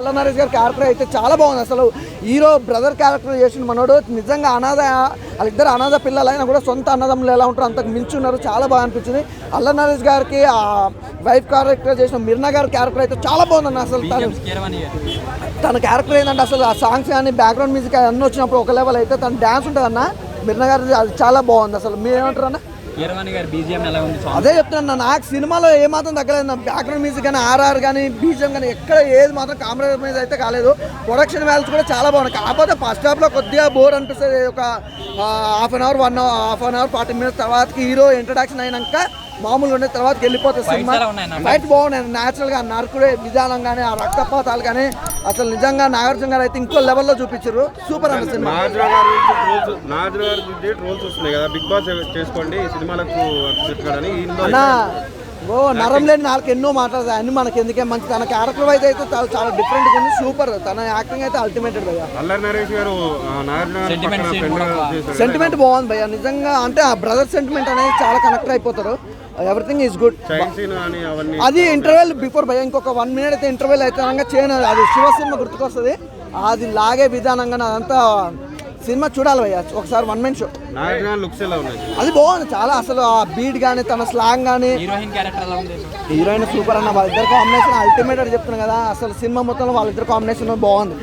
అల్ల నరేష్ గారి క్యారెక్టర్ అయితే చాలా బాగుంది. అసలు హీరో బ్రదర్ క్యారెక్టర్ చేసిన మనోడు నిజంగా అనాథ వాళ్ళిద్దరు అనాథ పిల్లలైనా కూడా సొంత అన్నదమ్ములు ఎలా ఉంటారు అంతకు మించి ఉన్నారు. చాలా బాగా అనిపించింది. అల్ల నరేష్ గారికి ఆ వైఫ్ క్యారెక్టర్ చేసిన మిర్నా గారి క్యారెక్టర్ అయితే చాలా బాగుందన్న అసలు తను. తన క్యారెక్టర్ ఏంటంటే అసలు ఆ సాంగ్స్ కానీ బ్యాక్గ్రౌండ్ మ్యూజిక్ అన్నీ వచ్చినప్పుడు ఒక లెవెల్ అయితే తన డ్యాన్స్ ఉంటుంది అన్న మిర్నా గారి అది చాలా బాగుంది. అసలు మీరు ఏమంటారు అన్న? అదే చెప్తున్నాను నాకు సినిమాలో ఏమాత్రం తగ్గలేదు. నా బ్యాక్గ్రౌండ్ మ్యూజిక్ కానీ ఆర్ఆర్ కానీ బీజిఎం కానీ ఎక్కడ ఏది మాత్రం కాంప్రమైజ్ అయితే కాలేదు. ప్రొడక్షన్ వాల్యూస్ కూడా చాలా బాగున్నాయి. కాకపోతే ఫస్ట్ హాఫ్లో కొద్దిగా బోర్ అనిపిస్తుంది. ఒక half an hour one half an hour forty minutes తర్వాత హీరో ఇంట్రడక్షన్ అయినాక మామూలుగా ఉండే తర్వాత వెళ్ళిపోతుంది సినిమా. ఫైట్ బాగున్నాయి. న్యాచురల్గా నరకుడే విధానం కానీ ఆ రక్తపాతాలు కానీ అసలు నిజంగా నాగార్జున గారు అయితే ఇంకో లెవెల్లో చూపించారు. సూపర్ అన్న సినిమా. నాగార్జున గారి ట్రోల్స్ వస్తున్నాయి కదా. బిగ్ బాస్ చేసుకోండి ఈ సినిమాలకు అన్నా ఓ నరం లేని నాలుగు ఎన్నో మాట్లాడతాయి అన్ని మనకి ఎందుకే మంచి తన క్యారెక్టర్ అయితే అయితే చాలా చాలా డిఫరెంట్ ఉంది. సూపర్ తన యాక్టింగ్ అయితే భయ్య. చేశాడు. సెంటిమెంట్ బాగుంది భయ్య. నిజంగా అంటే ఆ బ్రదర్ సెంటిమెంట్ అనేది చాలా కనెక్ట్ అయిపోతారు. ఎవ్రీథింగ్ ఈజ్ గుడ్ అది ఇంటర్వెల్ బిఫోర్ భయ ఇంకొక వన్ మినిట్ అయితే ఇంటర్వెల్ అయితే చేయను. అది శివ సినిమా గుర్తుకొస్తుంది. అది లాగే విధానంగా అదంతా సినిమా చూడాలి భయ్య. ఒకసారి one minute show Nagarjuna looks ఎలా ఉన్నాయి? అది బాగుంది. చాలా అసలు ఆ బీట్ కానీ తన స్లాంగ్ కానీ హీరోయిన్ క్యారెక్టర్ ఎలా ఉంది? హీరోయిన్ సూపర్ అన్న వాళ్ళిద్దరు కాంబినేషన్ అల్టిమేట్ అని చెప్తున్నాను కదా. అసలు సినిమా మొత్తంలో వాళ్ళిద్దరు కాంబినేషన్ బాగుంది.